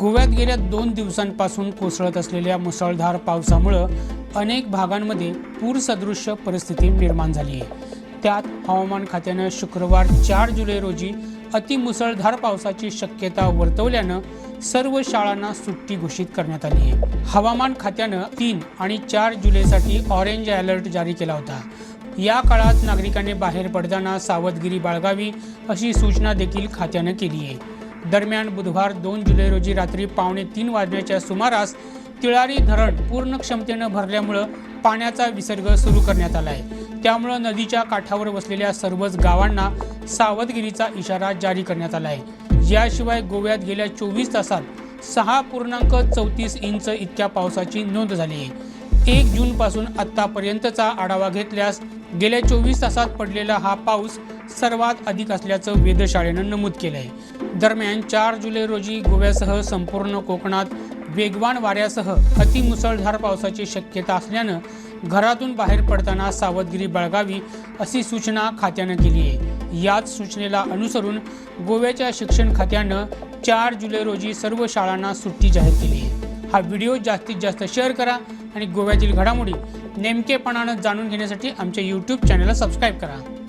गोव्यात गेल्या दोन दिवसांपासून कोसळत असलेल्या मुसळधार पावसामुळं अनेक भागांमध्ये पूरसदृश्य परिस्थिती निर्माण झाली आहे. त्यात हवामान खात्यानं शुक्रवार चार जुलै रोजी अतिमुसळधार पावसाची शक्यता वर्तवल्यानं सर्व शाळांना सुट्टी घोषित करण्यात आली आहे. हवामान खात्यानं तीन आणि चार जुलैसाठी ऑरेंज अलर्ट जारी केला होता. या काळात नागरिकांनी बाहेर पडताना सावधगिरी बाळगावी अशी सूचना देखील खात्यानं केली आहे. दरम्यान बुधवार दोन जुलै रोजी रात्री पावणे तीन वाजण्याच्या सुमारास तिळारी धरण पूर्ण क्षमतेनं भरल्यामुळं पाण्याचा विसर्ग सुरू करण्यात आला आहे त्यामुळं नदीच्या काठावर वसलेल्या सर्वच गावांना सावधगिरीचा इशारा जारी करण्यात आला आहे याशिवाय गोव्यात गेल्या चोवीस तासात सहा पूर्णांक चौतीस इंच इतक्या पावसाची नोंद झाली आहे एक जूनपासून आत्तापर्यंतचा आढावा घेतल्यास गेल्या चोवीस तासात पडलेला हा पाऊस सर्वात अधिक असल्याचं वेधशाळेनं नमूद केलं आहे दरम्यान चार जुलै रोजी गोव्यासह संपूर्ण कोकणात वेगवान वाऱ्यासह अतिमुसळधार पावसाची शक्यता असल्यानं घरातून बाहेर पडताना सावधगिरी बाळगावी अशी सूचना खात्यानं केली आहे. याच सूचनेला अनुसरून गोव्याच्या शिक्षण खात्यानं चार जुलै रोजी सर्व शाळांना सुट्टी जाहीर केली आहे. हा व्हिडिओ जास्तीत जास्त शेअर करा आणि गोव्यातील घडामोडी नेमकेपणानं जाणून घेण्यासाठी आमच्या यूट्यूब चॅनलला सबस्क्राईब करा.